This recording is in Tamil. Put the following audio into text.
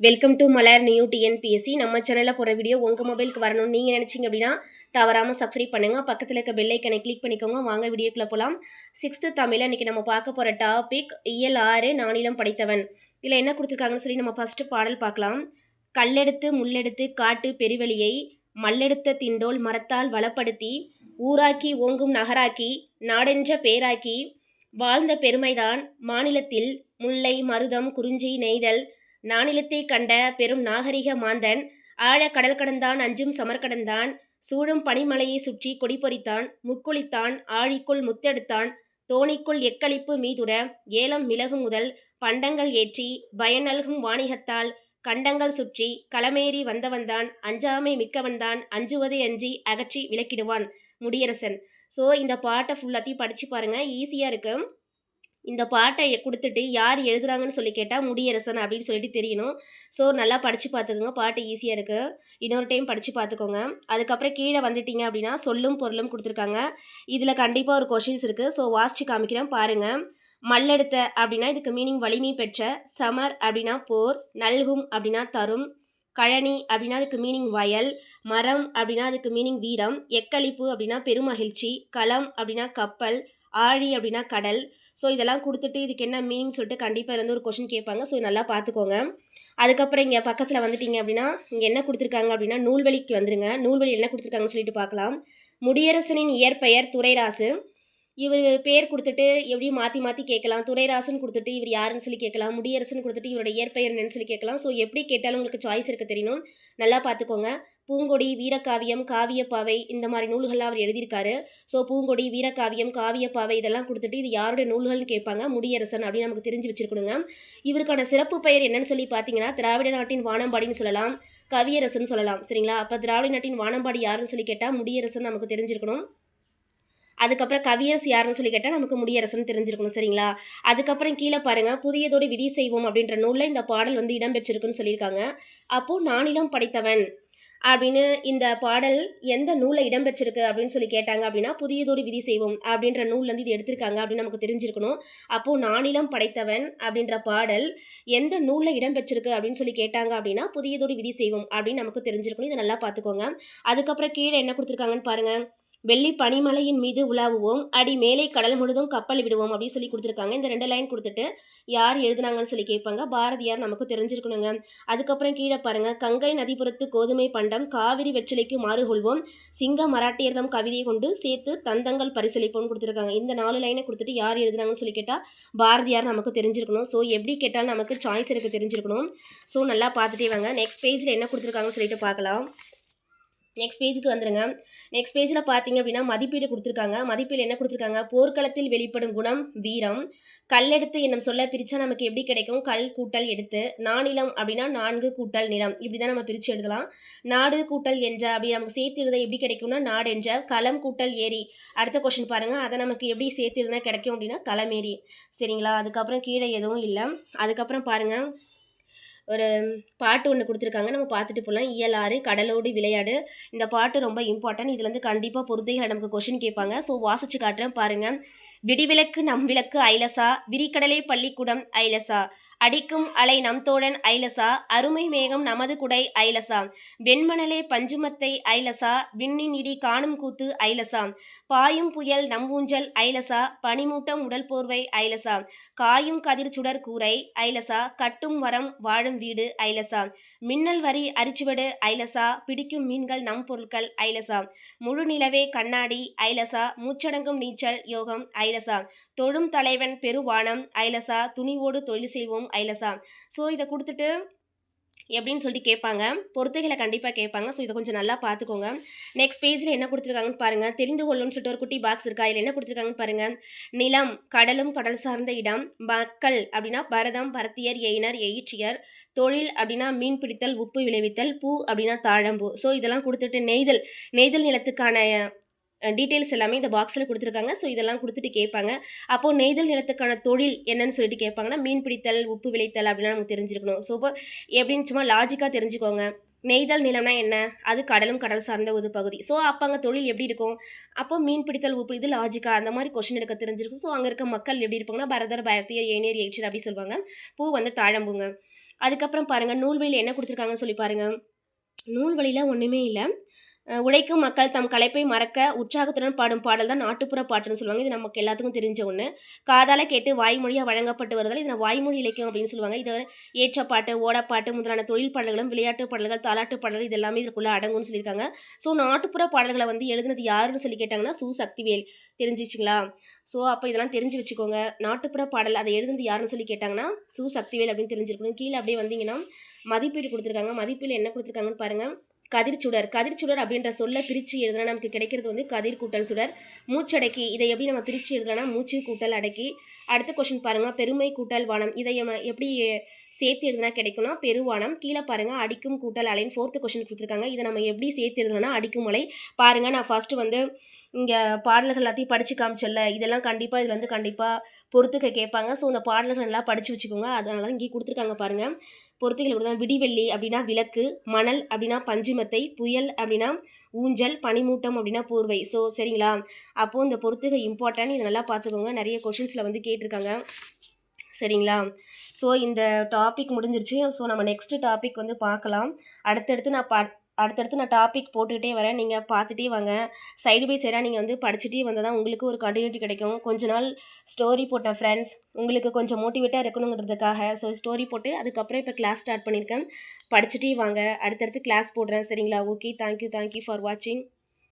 Welcome to Malar new TNPSC நம்ம சேனலில் போகிற வீடியோ உங்கள் மொபைலுக்கு வரணும்னு நீங்கள் நினச்சிங்க அப்படின்னா தவறாமல் சப்ஸ்கிரைப் பண்ணுங்கள் பக்கத்தில் இருக்க பெல்லைக்கனை கிளிக் பண்ணிக்கோங்க. வாங்க வீடியோக்குள்ளே போகலாம் சிக்ஸ்த்து தமிழில் இன்றைக்கி நம்ம பார்க்க போகிற டாபிக் இயல் ஆறு நானிலம் படைத்தவன். இதில் என்ன கொடுத்துருக்காங்கன்னு சொல்லி நம்ம ஃபஸ்ட்டு பாடல் பார்க்கலாம். கல்லெடுத்து முள்ளெடுத்து காட்டு பெருவெளியை மல்லெடுத்த திண்டோல் மரத்தால் வளப்படுத்தி ஊராக்கி ஓங்கும் நகராக்கி நாடென்ற பேராக்கி வாழ்ந்த பெருமைதான் மாநிலத்தில் முல்லை மருதம் குறிஞ்சி நெய்தல் நானிலத்தை கண்ட பெரும் நாகரிக மாந்தன் ஆழ கடல் கடந்தான் அஞ்சும் சமர் கடந்தான் சூழும் பனிமலையை சுற்றி கொடி பொறித்தான் முக்குளித்தான் ஆழிக்குள் முத்தெடுத்தான் தோணிக்குள் எக்களிப்பு மீதுர ஏலம் மிளகு முதல் பண்டங்கள் ஏற்றி பயனல்கும் வாணிகத்தால் கண்டங்கள் சுற்றி களமேறி வந்தவன்தான் அஞ்சாமை மிக்கவன்தான் அஞ்சுவதை அஞ்சி அகற்றி விளக்கிடுவான் முடியரசன். ஸோ இந்த பாட்டை ஃபுல்லாத்தையும் படித்து பாருங்கள் ஈஸியாக இருக்குது இந்த பாட்டை கொடுத்துட்டு யார் எழுதுறாங்கன்னு சொல்லி கேட்டால் முடியரசன் அப்படின்னு சொல்லிட்டு தெரியணும். ஸோ நல்லா படித்து பார்த்துக்கோங்க பாட்டு ஈஸியாக இருக்குது இன்னொரு டைம் படித்து பார்த்துக்கோங்க அதுக்கப்புறம் கீழே வந்துட்டீங்க அப்படின்னா சொல்லும் பொருளும் கொடுத்துருக்காங்க. இதில் கண்டிப்பாக ஒரு கொஷின்ஸ் இருக்குது ஸோ வாசித்து காமிக்கிறேன். பாருங்கள் மல்லெடுத்த அப்படின்னா இதுக்கு மீனிங் வலிமை பெற்ற சமர் அப்படின்னா போர் நல்கும் அப்படின்னா தரும் கழனி அப்படின்னா அதுக்கு மீனிங் வயல் மரம் அப்படின்னா அதுக்கு மீனிங் வீரம் எக்களிப்பு அப்படின்னா பெருமகிழ்ச்சி களம் அப்படின்னா கப்பல் ஆழி அப்படின்னா கடல் ஸோ இதெல்லாம் கொடுத்துட்டு இதுக்கு என்ன மீனிங் சொல்லிட்டு கண்டிப்பாக இருந்து ஒரு கொஷின் கேட்பாங்க. ஸோ நல்லா பார்த்துக்கோங்க. அதுக்கப்புறம் இங்கே பக்கத்தில் வந்துட்டீங்க அப்படின்னா இங்கே என்ன கொடுத்துருக்காங்க அப்படின்னா நூல்வெளிக்கு வந்துருங்க. நூல்வெளி என்ன கொடுத்துருக்காங்கன்னு சொல்லிட்டு பார்க்கலாம். முடியரசனின் இயற்பெயர் துரைராசு. இவர் பேர் கொடுத்துட்டு எப்படியும் மாற்றி மாற்றி கேட்கலாம். துரைராசன் கொடுத்துட்டு இவர் யாருன்னு சொல்லி கேட்கலாம். முடியரசன் கொடுத்துட்டு இவரோட இயற்பெயர் என்னன்னு சொல்லி கேட்கலாம். ஸோ எப்படி கேட்டாலும் உங்களுக்கு சாய்ஸ் இருக்க தெரியணும் நல்லா பார்த்துக்கோங்க. பூங்கொடி வீரக்காவியம் காவியப்பாவை இந்த மாதிரி நூல்கள்லாம் அவர் எழுதியிருக்காரு. ஸோ பூங்கொடி வீரக்காவியம் காவியப்பாவை இதெல்லாம் கொடுத்துட்டு இது யாருடைய நூல்கள்னு கேட்பாங்க? முடியரசன் அப்படின்னு நமக்கு தெரிஞ்சு வச்சிருக்கணுங்க. இவருக்கான சிறப்பு பெயர் என்னன்னு சொல்லி பார்த்தீங்கன்னா திராவிட நாட்டின் வானம்பாடின்னு சொல்லலாம். கவியரசன் சொல்லலாம். சரிங்களா? அப்போ திராவிட நாட்டின் வானம்பாடி யாருன்னு சொல்லி கேட்டால் முடியரசன் நமக்கு தெரிஞ்சிருக்கணும். அதுக்கப்புறம் கவியரசு யாருன்னு சொல்லி கேட்டால் நமக்கு முடியரசன் தெரிஞ்சிருக்கணும். சரிங்களா? அதுக்கப்புறம் கீழே பாருங்கள் புதியதொரு விதி செய்வோம் அப்படின்ற நூலில் இந்த பாடல் வந்து இடம்பெற்றிருக்குன்னு சொல்லியிருக்காங்க. அப்போது நானிலம் படைத்தவன் அப்படின்னு இந்த பாடல் எந்த நூலில் இடம்பெற்றிருக்கு அப்படின்னு சொல்லி கேட்டாங்க அப்படின்னா புதியதொரு விதி செய்வோம் அப்படின்ற நூல்லேருந்து இது எடுத்திருக்காங்க அப்படின்னு நமக்கு தெரிஞ்சிருக்கணும். அப்போது நானிலம் படைத்தவன் அப்படின்ற பாடல் எந்த நூலில் இடம்பெற்றிருக்கு அப்படின்னு சொல்லி கேட்டாங்க அப்படின்னா புதியதொரு விதி செய்வோம் அப்படின்னு நமக்கு தெரிஞ்சிருக்கணும். இதை நல்லா பார்த்துக்கோங்க. அதுக்கப்புறம் கீழே என்ன கொடுத்துருக்காங்கன்னு பாருங்கள் வெள்ளி பனிமலையின் மீது உலாவுவோம். அடி மேலே கடல் முழுதும் கப்பல் விடுவோம் அப்படின்னு சொல்லி கொடுத்துருக்காங்க. இந்த ரெண்டு லைன் கொடுத்துட்டு யார் எழுதுனாங்கன்னு சொல்லி கேட்பாங்க. பாரதியார் நமக்கு தெரிஞ்சிருக்கணுங்க. அதுக்கப்புறம் கீழே பாருங்க. கங்கை நதிபுரத்து கோதுமை பண்டம் காவிரி வெற்றிலைக்கு மாறுகொள்வோம் சிங்க மராட்டியர்தம் கவிதையை கொண்டு சேர்த்து தந்தங்கள் பரிசளிப்போம்னு கொடுத்துருக்காங்க. இந்த நாலு லைனை கொடுத்துட்டு யார் எழுதுனாங்கன்னு சொல்லி கேட்டால் பாரதியார் நமக்கு தெரிஞ்சிருக்கணும். ஸோ எப்படி கேட்டாலும் நமக்கு சாய்ஸ் இருக்குது தெரிஞ்சிருக்கணும். ஸோ நல்லா பார்த்துட்டே வாங்க. நெக்ஸ்ட் பேஜில் என்ன கொடுத்துருக்காங்கன்னு சொல்லிட்டு பார்க்கலாம். நெக்ஸ்ட் பேஜுக்கு வந்துருங்க. நெக்ஸ்ட் பேஜில் பார்த்தீங்க அப்படின்னா மதிப்பீடு கொடுத்துருக்காங்க. மதிப்பீடு என்ன கொடுத்துருக்காங்க? போர்க்களத்தில் வெளிப்படும் குணம் வீரம். கல்லெடுத்து என்னும் சொல்ல பிரித்தா நமக்கு எப்படி கிடைக்கும்? கல் கூட்டல் எடுத்து. நானிலம் அப்படின்னா நான்கு கூட்டல் நிலம். இப்படி தான் நம்ம பிரித்து எழுதலாம். நாடு கூட்டல் என்ற அப்படி நமக்கு சேர்த்து எழுத எப்படி கிடைக்கும்னா நாடு என்ற களம் கூட்டல் ஏரி. அடுத்த கொஷின் பாருங்கள் அதை நமக்கு எப்படி சேர்த்து எழுதுனா கிடைக்கும் அப்படின்னா களமேரி சரிங்களா? அதுக்கப்புறம் கீழே எதுவும் இல்லை. அதுக்கப்புறம் பாருங்கள் ஒரு பாட்டு ஒன்று கொடுத்துருக்காங்க. நம்ம பார்த்துட்டு போகலாம் இயலாறு கடலோடு விளையாடு. இந்த பாட்டு ரொம்ப இம்பார்ட்டன்ட் இதுலேருந்து வந்து கண்டிப்பாக பொறுத்தைகளை நமக்கு கொஷின் கேட்பாங்க. ஸோ வாசிச்சு காட்டுறேன் பாருங்கள் விடிவிலக்கு நம் விளக்கு ஐலசா. விரிக்கடலை பள்ளிக்கூடம் ஐலசா. அடிக்கும் அலை நம் தோழன் ஐலசா அருமை மேகம் நமது குடை ஐலசா. வெண்மணலே பஞ்சுமத்தை ஐலசா விண்ணின் இடி காணும் கூத்து ஐலசா. பாயும் புயல் நம் ஊஞ்சல் ஐலசா பனிமூட்டம் உடல் போர்வை ஐலசா. காயும் கதிர் சுடர் கூரை ஐலசா கட்டும் வரம் வாழும் வீடு ஐலசா. மின்னல் வரி அரிச்சுவடு ஐலசா பிடிக்கும் மீன்கள் நம் பொருட்கள் ஐலசா. முழு நிலவே கண்ணாடி ஐலசா மூச்சடங்கும் நீச்சல் யோகம் ஐலசா. தொழும் தலைவன் பெருவானம் ஐலசா துணிவோடு தொழில் செய்வோம் ஐலசா. ஸோ இதை கொடுத்துட்டு எப்படின்னு சொல்லிட்டு கேட்பாங்க. பொறுத்துகளை கண்டிப்பாக கேட்பாங்க. ஸோ இதை கொஞ்சம் நல்லா பார்த்துக்கோங்க. நெக்ஸ்ட் பேஜில் என்ன கொடுத்துருக்காங்கன்னு பாருங்கள் தெரிந்து கொள்ளும்னு சொல்லிட்டு ஒரு குட்டி பாக்ஸ் இருக்கா? இதில் என்ன கொடுத்துருக்காங்கன்னு பாருங்கள் நிலம் கடலும் கடல் சார்ந்த இடம் மக்கள் அப்படின்னா பரதம் பரத்தியர் எயினர் எயிற்றியர் தொழில் அப்படின்னா மீன் பிடித்தல் உப்பு விளைவித்தல் பூ அப்படின்னா தாழம்பூ. ஸோ இதெல்லாம் கொடுத்துட்டு நெய்தல் நெய்தல் நிலத்துக்கான டீட்டெயில்ஸ் எல்லாமே இந்த பாக்ஸில் கொடுத்துருக்காங்க. ஸோ இதெல்லாம் கொடுத்துட்டு கேட்பாங்க. அப்போது நெய்தல் நிலத்துக்கான தொழில் என்னன்னு சொல்லிட்டு கேட்பாங்கன்னா மீன் பிடித்தல் உப்பு விளைத்தல் அப்படின்னா நமக்கு தெரிஞ்சிருக்கணும். ஸோ இப்போ எப்படின்னு சும்மா லாஜிக்காக தெரிஞ்சுக்கோங்க. நெய்தல் நிலம்னா என்ன? அது கடலும் கடல் சார்ந்த ஒரு பகுதி. ஸோ அப்போ அங்கே தொழில் எப்படி இருக்கும்? அப்போ மீன் பிடித்தல் உப்பு இது லாஜிக்கா அந்த மாதிரி கொஷின் எடுக்க தெரிஞ்சிருக்கும். ஸோ அங்கே இருக்க மக்கள் எப்படி இருப்பாங்கன்னா பரதர் பாரதியர் ஏனியர் எயிச்சர் அப்படி சொல்லுவாங்க. பூ வந்து தாழம்பூங்க. அதுக்கப்புறம் பாருங்கள் நூல்வழியில் என்ன கொடுத்துருக்காங்கன்னு சொல்லி பாருங்கள் நூல்வழியில் ஒன்றுமே இல்லை. உழைக்கும் மக்கள் தம் கலைப்பை மறக்க உற்சாகத்துடன் பாடும் பாடல் தான் நாட்டுப்புற பாட்டுன்னு சொல்லுவாங்க. இது நமக்கு எல்லாத்துக்கும் தெரிஞ்ச ஒன்று காதால் கேட்டு வாய்மொழியாக வழங்கப்பட்டு வருதல் இதில் வாய்மொழி இலக்கியம் அப்படின்னு சொல்லுவாங்க. இதை ஏற்ற பாட்டு ஓடப்பாட்டு முதலான தொழில் பாடல்களும் விளையாட்டு பாடல்கள் தாலாட்டு பாடல்கள் இது எல்லாமே இதுக்குள்ளே அடங்கும்னு சொல்லியிருக்காங்க. ஸோ நாட்டுப்புற பாடல்களை வந்து எழுதுனது யாருன்னு சொல்லி கேட்டாங்கன்னா சு. சக்திவேல். தெரிஞ்சிச்சுங்களா ஸோ அப்போ இதெல்லாம் தெரிஞ்சு வச்சுக்கோங்க. நாட்டுப்புற பாடல் அதை எழுதுனது யாருன்னு சொல்லி கேட்டாங்கன்னா சு. சக்திவேல் அப்படின்னு தெரிஞ்சிருக்கணும். கீழே அப்படியே வந்தீங்கன்னா மதிப்பீடு கொடுத்துருக்காங்க. மதிப்பீடு என்ன கொடுத்துருக்காங்கன்னு பாருங்கள் கதிர்ச்சுடர் கதிர்ச்சுடர் அப்படின்ற சொல்ல பிரித்து எழுதுனா நமக்கு கிடைக்கிறது வந்து கதிர் கூட்டல் சுடர். மூச்சடக்கி இதை எப்படி நம்ம பிரித்து எழுதுனா மூச்சு கூட்டல் அடக்கி. அடுத்த கொஷின் பாருங்கள் பெருமை கூட்டல் வானம். இதை எப்படி சேர்த்து எழுதுனா கிடைக்கும்னா பெருவானம் கீழே பாருங்கள் அடிக்கும் கூட்டல் அலைன்னு ஃபோர்த்து கொஷின் கொடுத்துருக்காங்க. இதை நம்ம எப்படி சேர்த்து எழுதுனா அடிக்கும் அலை. பாருங்கள் நான் ஃபஸ்ட்டு வந்து இங்கே பாடல்கள் எல்லாத்தையும் படித்து காமிச்சல இதெல்லாம் கண்டிப்பாக இதில் வந்து கண்டிப்பாக பொறுத்துக்க கேட்பாங்க. ஸோ இந்த பாடல்கள் நல்லா படித்து வச்சுக்கோங்க. அதனால தான் இங்கே கொடுத்துருக்காங்க பாருங்கள் பொறுத்துகள் கொடுத்தா விடிவெள்ளி அப்படின்னா விளக்கு மணல் அப்படின்னா பஞ்சுமத்தை புயல் அப்படின்னா ஊஞ்சல் பனிமூட்டம் அப்படின்னா போர்வை. ஸோ சரிங்களா? அப்போது இந்த பொறுத்துகை இம்பார்ட்டன்ட் இதை நல்லா பார்த்துக்கோங்க. நிறைய கொஷின்ஸில் வந்து கேட்டிருக்காங்க. சரிங்களா? ஸோ இந்த டாபிக் முடிஞ்சிருச்சு. ஸோ நம்ம நெக்ஸ்ட்டு டாபிக் வந்து பார்க்கலாம். அடுத்தடுத்து நான் ப அடுத்தடுத்து நான் டாபிக் போட்டுக்கிட்டே வரேன். நீங்கள் பார்த்துட்டே வாங்க. சைடு பை சைடாக நீங்கள் வந்து படிச்சுட்டே வந்தால் தான் உங்களுக்கு ஒரு கண்டினியூட்டி கிடைக்கும். கொஞ்ச நாள் ஸ்டோரி போட்டேன் ஃப்ரெண்ட்ஸ் உங்களுக்கு கொஞ்சம் மோட்டிவேட்டாக இருக்கணுங்கிறதுக்காக ஸோ ஸ்டோரி போட்டு அதுக்கப்புறம் இப்போ கிளாஸ் ஸ்டார்ட் பண்ணியிருக்கேன். படிச்சுட்டே வாங்க. அடுத்தடுத்து கிளாஸ் போடுறேன். சரிங்களா? ஓகே தேங்க்யூ தேங்க்யூ ஃபார் வாட்சிங்